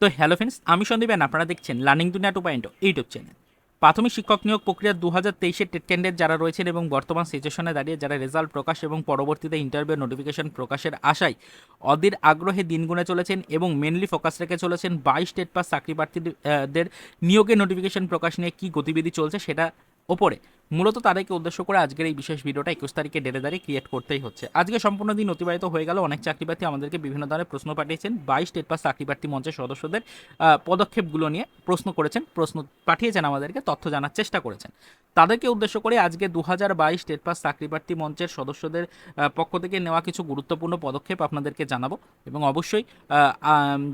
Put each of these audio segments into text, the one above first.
তো hello friends, আমি Sandeep and আপনারা দেখছেন লার্নিং দুনিয়া টু পয়েন্ট ইউটিউব চ্যানেল প্রাথমিক শিক্ষক নিয়োগ প্রক্রিয়া দু হাজার তেইশের টেট ক্যান্ডিডেট যারা রয়েছেন এবং বর্তমান সিচুয়েশনে দাঁড়িয়ে যারা রেজাল্ট প্রকাশ এবং পরবর্তীতে ইন্টারভিউ নোটিফিকেশন প্রকাশের আশায় অধীর আগ্রহে দিন গুনে চলেছেন এবং মেনলি ফোকাস রেখে চলেছেন বাইশ স্টেট পাস চাকরি প্রার্থীদের নিয়োগের নোটিফিকেশন প্রকাশ নিয়ে কী গতিবিধি চলছে সেটা ওপরে। মূলত তাদেরকে উদ্দেশ্য করে আজকের এই বিশেষ ভিডিওটা একুশ তারিখে ডেটে দাঁড়িয়ে ক্রিয়েট করতেই হচ্ছে। আজকে সম্পূর্ণ দিন অতিবাহিত হয়ে গেল। অনেক চাকরি প্রার্থী আমাদেরকে বিভিন্ন ধরনের প্রশ্ন পাঠিয়েছেন। বাইশ স্টেট পাস চাকরি প্রার্থী মঞ্চের সদস্যদের পদক্ষেপগুলো নিয়ে প্রশ্ন করেছেন, প্রশ্ন পাঠিয়েছেন আমাদেরকে, তথ্য জানার চেষ্টা করেছেন। তাদেরকে উদ্দেশ্য করে আজকে দু হাজার বাইশ স্টেট পাস চাকরি প্রার্থী মঞ্চের সদস্যদের পক্ষ থেকে নেওয়া কিছু গুরুত্বপূর্ণ পদক্ষেপ আপনাদেরকে জানাব এবং অবশ্যই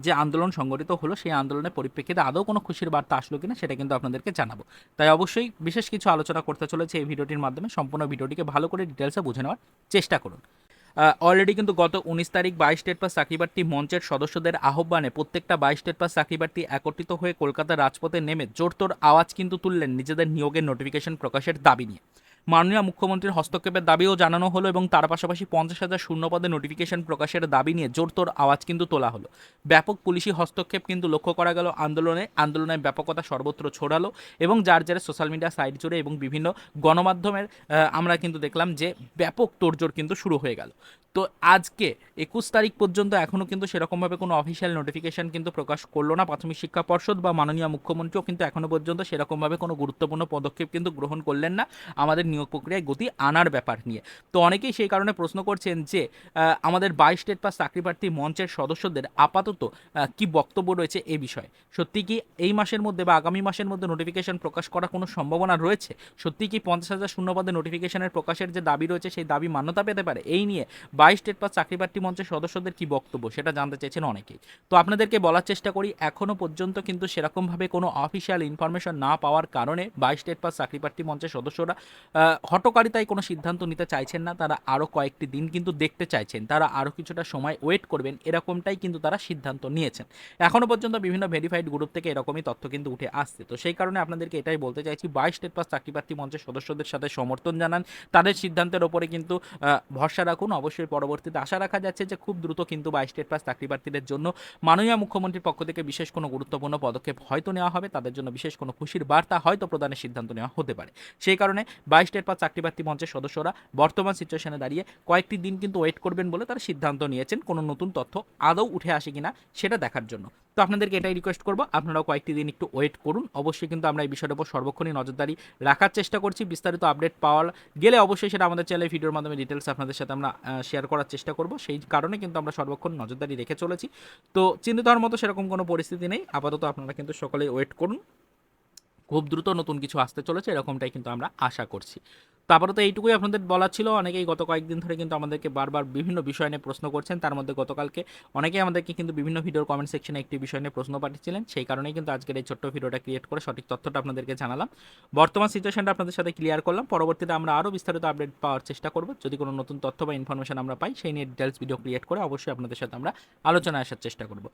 যে আন্দোলন সংগঠিত হলো সেই আন্দোলনের পরিপ্রেক্ষিতে আদৌ কোনো খুশির বার্তা আসলো কিনা সেটা কিন্তু আপনাদেরকে জানাব। তাই অবশ্যই বিশেষ কিছু আলোচনা করতে চলেছে এই ভিডিওটির মাধ্যমে। সম্পূর্ণ ভিডিওটিকে ভালো করে ডিটেলসে বুঝে নেওয়ার চেষ্টা করুন। অলরেডি কিন্তু গত উনিশ তারিখ বাইশ স্টেট পাস চাকরিপ্রার্থী মঞ্চের সদস্যদের আহ্বানে প্রত্যেকটা বাইশ স্টেট পাস চাকরিপ্রার্থী একত্রিত হয়ে কলকাতার রাজপথে নেমে জোরতোর আওয়াজ কিন্তু তুললেন নিজেদের নিয়োগের নোটিফিকেশন প্রকাশের দাবি নিয়ে। মাননীয় মুখ্যমন্ত্রীর হস্তক্ষেপের দাবিও জানানো হলো এবং তার পাশাপাশি পঞ্চাশ হাজার শূন্য পদে নোটিফিকেশন প্রকাশের দাবি নিয়ে জোরতোর আওয়াজ কিন্তু তোলা হলো। ব্যাপক পুলিশি হস্তক্ষেপ কিন্তু লক্ষ্য করা গেল আন্দোলনে। আন্দোলনের ব্যাপকতা সর্বত্র ছড়ালো এবং যার যারা সোশ্যাল মিডিয়া সাইট জুড়ে এবং বিভিন্ন গণমাধ্যমের আমরা কিন্তু দেখলাম যে ব্যাপক তোড়জোড় কিন্তু শুরু হয়ে গেল। তো আজকে একুশ তারিখ পর্যন্ত এখনও কিন্তু সেরকমভাবে কোনো অফিসিয়াল নোটিফিকেশান কিন্তু প্রকাশ করল না। প্রাথমিক শিক্ষা পর্ষদ বা মাননীয় মুখ্যমন্ত্রীও কিন্তু এখনও পর্যন্ত সেরকমভাবে কোনো গুরুত্বপূর্ণ পদক্ষেপ কিন্তু গ্রহণ করলেন না আমাদের নিয়োগ প্রক্রিয়ায় গতি আনার ব্যাপার নিয়ে। তো অনেকেই সেই কারণে প্রশ্ন করছেন যে আমাদের বাইশ স্টেট পাস চাকরি প্রার্থী মঞ্চের সদস্যদের আপাতত কি বক্তব্য রয়েছে এ বিষয়ে? সত্যি কি এই মাসের মধ্যে বা আগামী মাসের মধ্যে নোটিফিকেশন প্রকাশ করার কোনো সম্ভাবনা রয়েছে? সত্যি কি পঞ্চাশ হাজার শূন্য পদে নোটিফিকেশনের প্রকাশের যে দাবি রয়েছে সেই দাবি মান্যতা পেতে পারে? এই নিয়ে বাইশ স্টেট পাস চাকরি প্রার্থী মঞ্চের সদস্যদের কি বক্তব্য? সেটা জানতে চেয়েছেন অনেকেই। তো আপনাদেরকে বলার চেষ্টা করি এখনও পর্যন্ত কিন্তু সেরকমভাবে কোনো অফিসিয়াল ইনফরমেশন না পাওয়ার কারণে বাইশ স্টেট পাস চাকরি প্রার্থী মঞ্চের সদস্যরা হটকারিতায় কোনো সিদ্ধান্ত নিতে চাইছেন না, তারা আরও কয়েকটি দিন কিন্তু দেখতে চাইছেন, তারা আরও কিছুটা সময় ওয়েট করবেন, এরকমটাই কিন্তু তারা সিদ্ধান্ত নিয়েছেন। এখনও পর্যন্ত বিভিন্ন ভেরিফাইড গ্রুপ থেকে এরকমই তথ্য কিন্তু উঠে আসছে। তো সেই কারণে আপনাদেরকে এটাই বলতে চাইছি, বাইশ স্টেট পাস চাকরি প্রার্থী মঞ্চের সদস্যদের সাথে সমর্থন জানান, তাদের সিদ্ধান্তের ওপরে কিন্তু ভরসা রাখুন, অবশ্যই পরবর্তীতে আশা রাখা যাচ্ছে যে খুব দ্রুত কিন্তু বাইশ স্টেট পাস চাকরি প্রার্থীদের জন্য মাননীয় মুখ্যমন্ত্রীর পক্ষ থেকে বিশেষ কোনো গুরুত্বপূর্ণ পদক্ষেপ হয়তো নেওয়া হবে। তাদের জন্য বিশেষ কোনো খুশির বার্তা হয়তো প্রদানের সিদ্ধান্ত নেওয়া হতে পারে। সেই কারণে বাইশ স্টেট পাস চাকরি প্রার্থী মঞ্চের সদস্যরা বর্তমান সিচুয়েশনে দাঁড়িয়ে কয়েকটি দিন কিন্তু ওয়েট করবেন বলে তারা সিদ্ধান্ত নিয়েছেন। কোনো নতুন তথ্য আদৌ উঠে আসে কিনা সেটা দেখার জন্য। তো আপনাদেরকে এটাই রিকোয়েস্ট করব, আপনারাও কয়েকটি দিন একটু ওয়েট করুন। অবশ্যই কিন্তু আমরা এই বিষয়ের উপর সর্বক্ষণই নজরদারি রাখার চেষ্টা করছি। বিস্তারিত আপডেট পাওয়ার গেলে অবশ্যই সেটা আমাদের চ্যানেলে ভিডিওর মাধ্যমে ডিটেলস আপনাদের সাথে আমরা শেয়ার করার চেষ্টা করব। সেই কারণে কিন্তু আমরা সর্বক্ষণ নজরদারি রেখে চলেছি। তো চিন্তিত হওয়ার মতো সেরকম কোনো পরিস্থিতি নেই। আপাতত আপনারা কিন্তু সকলেই ওয়েট করুন। খুব দ্রুত নতুন কিছু আসতে চলেছে, এরকমটাই কিন্তু আমরা আশা করছি। আপাতত এইটুকুই আপনাদের বলা ছিল। অনেকেই গত কয়েকদিন ধরে কিন্তু আমাদেরকে বারবার বিভিন্ন বিষয় নিয়ে প্রশ্ন করছেন। তার মধ্যে গতকালকে অনেকেই আমাদেরকে কিন্তু বিভিন্ন ভিডিওর কমেন্ট সেকশনে একটি বিষয় নিয়ে প্রশ্ন পাঠিয়েছিলেন। সেই কারণেই কিন্তু আজকের এই ছোট্ট ভিডিওটা ক্রিয়েট করে সঠিক তথ্যটা আপনাদেরকে জানালাম। বর্তমান সিচুয়েশনটা আপনাদের সাথে ক্লিয়ার করলাম। পরবর্তীতে আমরা আরও বিস্তারিত আপডেট পাওয়ার চেষ্টা করব। যদি কোনো নতুন তথ্য বা ইনফরমেশন আমরা পাই, সেই নিয়ে ডিটেলস ভিডিও ক্রিয়েট করে অবশ্যই আপনাদের সাথে আমরা আলোচনায় আসার চেষ্টা করব।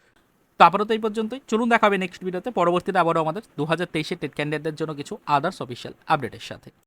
তো এই পর্যন্তই। চলুন দেখাবে নেক্সট ভিডিওতে পরবর্তীতে আবারও আমাদের দু হাজার তেইশের টেট ক্যান্ডিডেটদের জন্য কিছু আদার্স অফিসিয়াল আপডেটের সাথে।